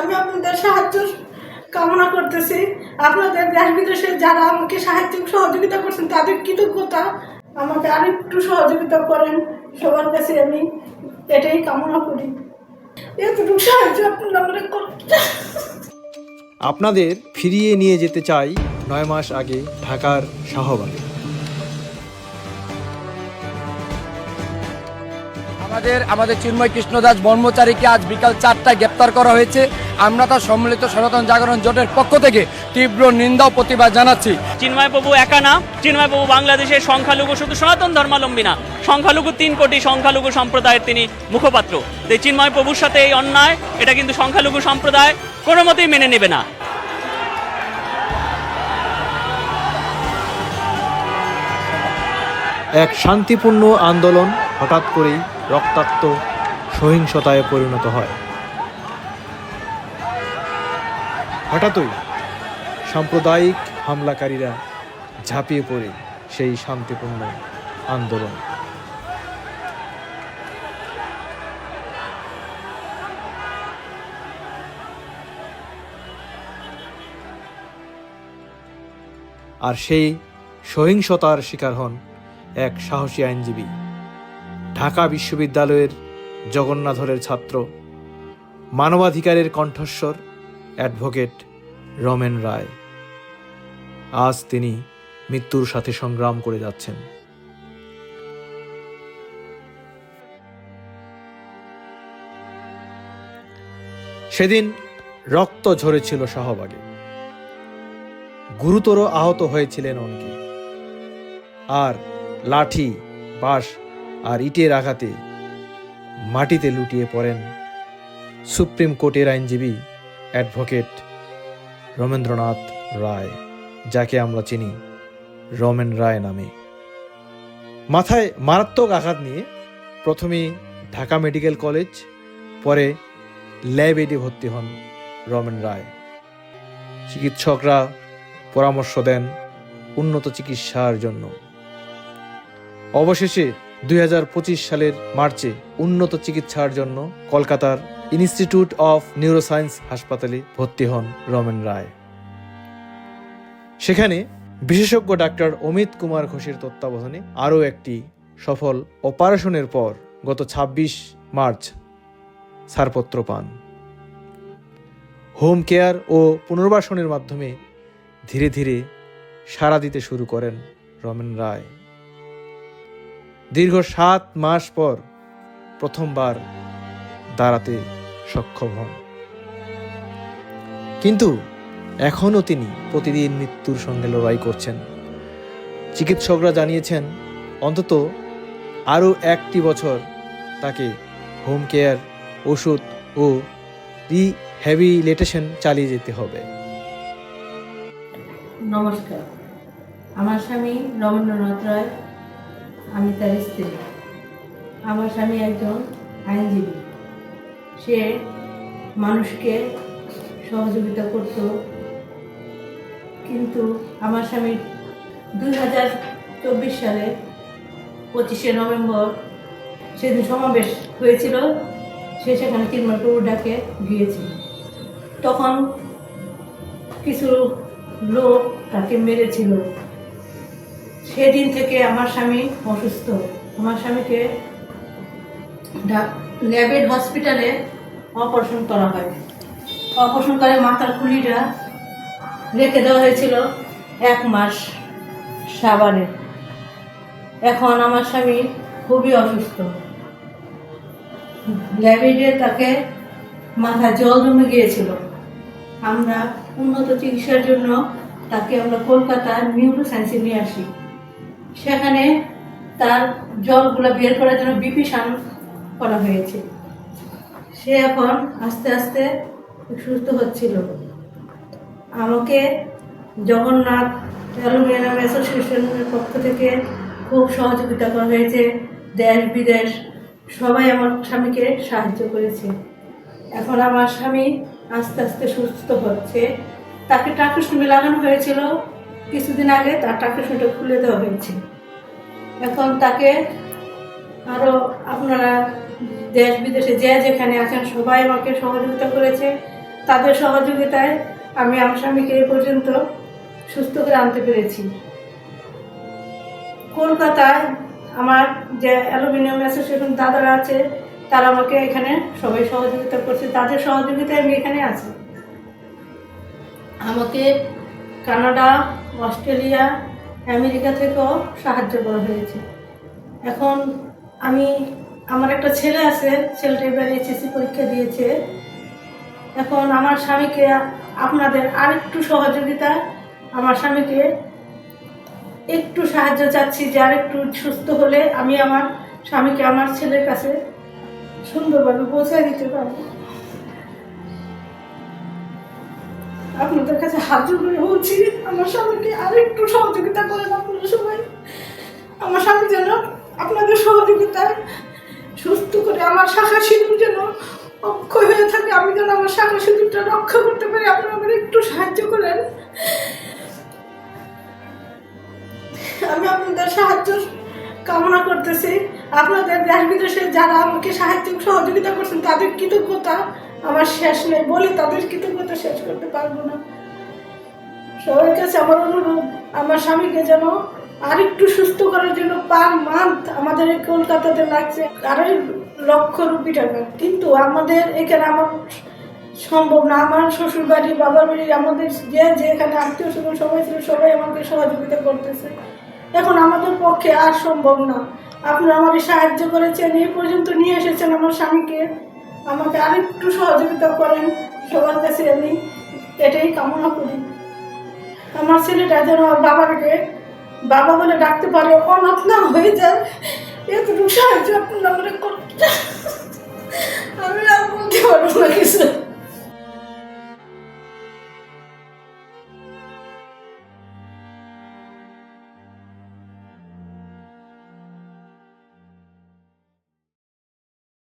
আমি আপনাদের সাহায্য কামনা করতেছি। আপনাদের দেশ বিদেশে যারা আমাকে সাহায্য সহযোগিতা করছেন তাদের কৃতজ্ঞতা। আমাকে আরেকটু সহযোগিতা করেন। সবার কাছে আমি এটাই কামনা করি। এতটুকু সাহায্য আপনারা আপনাদের ফিরিয়ে নিয়ে যেতে চাই নয় মাস আগে ঢাকার শাহবাগে। আমাদের আমাদের চিন্ময় কৃষ্ণদাস ব্রহ্মচারীকে আজ বিকাল চারটায় গ্রেপ্তার করা হয়েছে। আমরা তার সম্মিলিত সনাতন জাগরণ জোটের পক্ষ থেকে তীব্র নিন্দা ও প্রতিবাদ জানাচ্ছি। চিন্ময় প্রভু একা না চিন্ময় প্রভু বাংলাদেশের সংখ্যালঘু শুধু সনাতন ধর্মাবলম্বী না সংখ্যালঘু তিন কোটি সংখ্যালঘু সম্প্রদায়ের তিনি মুখপাত্র। তো এই চিন্ময় প্রভুর সাথে এই অন্যায় এটা কিন্তু সংখ্যালঘু সম্প্রদায় কোনো মতেই মেনে নেবে না। এক শান্তিপূর্ণ আন্দোলন হঠাৎ করেই রক্তাক্ত সহিংসতায় পরিণত হয়। হঠাৎই সাম্প্রদায়িক হামলাকারীরা ঝাঁপিয়ে পড়ে সেই শান্তিপূর্ণ আন্দোলন। আর সেই সহিংসতার শিকার হন এক সাহসী আইনজীবী, ঢাকা বিশ্ববিদ্যালয়ের জগন্নাথরের ছাত্র, মানবাধিকারের কণ্ঠস্বর অ্যাডভোকেট রমেন রায়। আজ তিনি মৃত্যুর সাথে সংগ্রাম করে যাচ্ছেন। সেদিন রক্ত ঝরেছিল শাহবাগে। গুরুতর আহত হয়েছিলেন অনেকে। আর লাঠি, বাঁশ আর ইটের আঘাতে মাটিতে লুটিয়ে পড়েন সুপ্রিম কোর্টের আইনজীবী অ্যাডভোকেট রমেন্দ্রনাথ রায়, যাকে আমরা চিনি রমেন রায় নামে। মাথায় মারাত্মক আঘাত নিয়ে প্রথমে ঢাকা মেডিকেল কলেজ, পরে ল্যাব এডে ভর্তি হন রমেন রায়। চিকিৎসকরা পরামর্শ দেন উন্নত চিকিৎসার জন্য। অবশেষে দুই হাজার পঁচিশ সালের মার্চে উন্নত চিকিৎসার জন্য কলকাতার ইনস্টিটিউট অফ নিউরোসায়েন্স হাসপাতালে ভর্তি হন রমেন রায়। সেখানে বিশেষজ্ঞ ডাক্তার অমিত কুমার ঘোষের তত্ত্বাবধানে আরও একটি সফল অপারেশনের পর গত ২৬ মার্চ ছাড়পত্র পান। হোম কেয়ার ও পুনর্বাসনের মাধ্যমে ধীরে ধীরে সাড়া দিতে শুরু করেন রমেন রায়। দীর্ঘ সাত মাস পর প্রথমবার দাঁড়াতে সক্ষম হন। কিন্তু এখনও তিনি প্রতিদিন মৃত্যুর সঙ্গে লড়াই করছেন। চিকিৎসকরা জানিয়েছেন, অন্তত আরও একটি বছর তাকে হোম কেয়ার ওষুধ ও রিহ্যাবিলিটেশন চালিয়ে যেতে হবে। নমস্কার। আমার স্বামী রবীন্দ্রনাথ রায়, আমি তার স্ত্রী। আমার স্বামী একজন আইনজীবী। সে মানুষকে সহযোগিতা করত। কিন্তু আমার স্বামী দুই হাজার চব্বিশ সালে পঁচিশে নভেম্বর সেদিন সমাবেশ হয়েছিল। সে সেখানে চিন্ময়পুর ডাকে গিয়েছিল। তখন কিছু লোক তাকে মেরেছিল। সেদিন থেকে আমার স্বামী অসুস্থ। আমার স্বামীকে ল্যাবেড হসপিটালে অপারেশন করা হয়। অপারেশন করে মাথার খুলিটা রেখে দেওয়া হয়েছিল এক মাস সাবানে। এখন আমার স্বামী খুবই অসুস্থ। ল্যাবেডে তাকে মাথায় জল জমে গিয়েছিল। আমরা উন্নত চিকিৎসার জন্য তাকে আমরা কলকাতার নিউরো সায়েন্সে নিয়ে আসি। সেখানে তার জলগুলো বের করার জন্য বিপিসান করা হয়েছে। সে এখন আস্তে আস্তে সুস্থ হচ্ছিল। আমাকে জগন্নাথ অ্যালুমিনিয়াম অ্যাসোসিয়েশনের পক্ষ থেকে খুব সহযোগিতা করা হয়েছে। দেশ, বিদেশ, সবাই আমার স্বামীকে সাহায্য করেছে। এখন আমার স্বামী আস্তে আস্তে সুস্থ হচ্ছে। তাকে ট্রাকোস্টমি লাগানো হয়েছিল। কিছুদিন আগে তার ট্রাকোস্টমিটা খুলে দেওয়া হয়েছে। এখন তাকে আরও আপনারা দেশ বিদেশে যে যেখানে আছেন, সবাই আমাকে সহযোগিতা করেছে। তাদের সহযোগিতায় আমি আমার স্বামীকে এই পর্যন্ত সুস্থ করে আনতে পেরেছি। কলকাতায় আমার যে অ্যালুমিনিয়াম অ্যাসোসিয়েশন দাদারা আছে, তারা আমাকে এখানে সবাই সহযোগিতা করছে। তাদের সহযোগিতায় আমি এখানে আছি। আমাকে কানাডা, অস্ট্রেলিয়া, আমেরিকা থেকেও সাহায্য করা হয়েছে। এখন আমি আমার একটা ছেলে আছে, ছেলেটা এবার এইচএসসি পরীক্ষা দিয়েছে। এখন আমার স্বামীকে আপনাদের আরেকটু সহযোগিতা, আমার স্বামীকে একটু সাহায্য চাচ্ছি যে আর একটু সুস্থ হলে আমি আমার স্বামীকে আমার ছেলের কাছে সুন্দরভাবে পৌঁছে দিতে পারব। আপনাদের কাছে হাত জোর করে বলছি, আমার স্বামীকে আর একটু সহযোগিতা করেন আপনারা সবাই। আমার স্বামী যেন আপনাদের সহযোগিতায় করে আমার শাখা সিঁদুর যেন অক্ষয় হয়ে থাকে, আমি যেন আমার শাখা সিঁদুরটা রক্ষা করতে পারি। আপনারা আমাকে একটু সাহায্য করেন। আমি আপনাদের সাহায্য কামনা করতেছি। আপনাদের দেশ বিদেশে যারা আমাকে সাহায্য সহযোগিতা করছেন, তাদের কৃতজ্ঞতা আমার শেষ নেই বলে তাদের কৃতজ্ঞতা শেষ করতে পারব না। সবার কাছে আমার অনুরোধ, আমার স্বামীকে যেন আরেকটু সুস্থ করার জন্য পার মান্থ আমাদের কলকাতাতে লাগছে। আড়াই লক্ষ রুপি টাকা। কিন্তু আমাদের এখানে আমার সম্ভব না। আমার শ্বশুর বাড়ি, বাবার বাড়ি, আমাদের যে যে এখানে আত্মীয় স্বজন সবাই ছিল, সবাই আমাকে সহযোগিতা করতেছে। এখন আমাদের পক্ষে আর সম্ভব না। আপনারা আমাকে সাহায্য করেছেন এই পর্যন্ত নিয়ে এসেছেন আমার স্বামীকে। আমাকে আরেকটু সহযোগিতা করেন সবার কাছে আমি। এটাই কামনা করি। আমার ছেলেটা যেন আমার বাবাকে, বাবা বলে ডাকতে পারে, অনাথ না হয়ে যায়। এতটুকু সাহায্য আপনারা আমাকে করতে আমি আর বলতে পারব কিছু।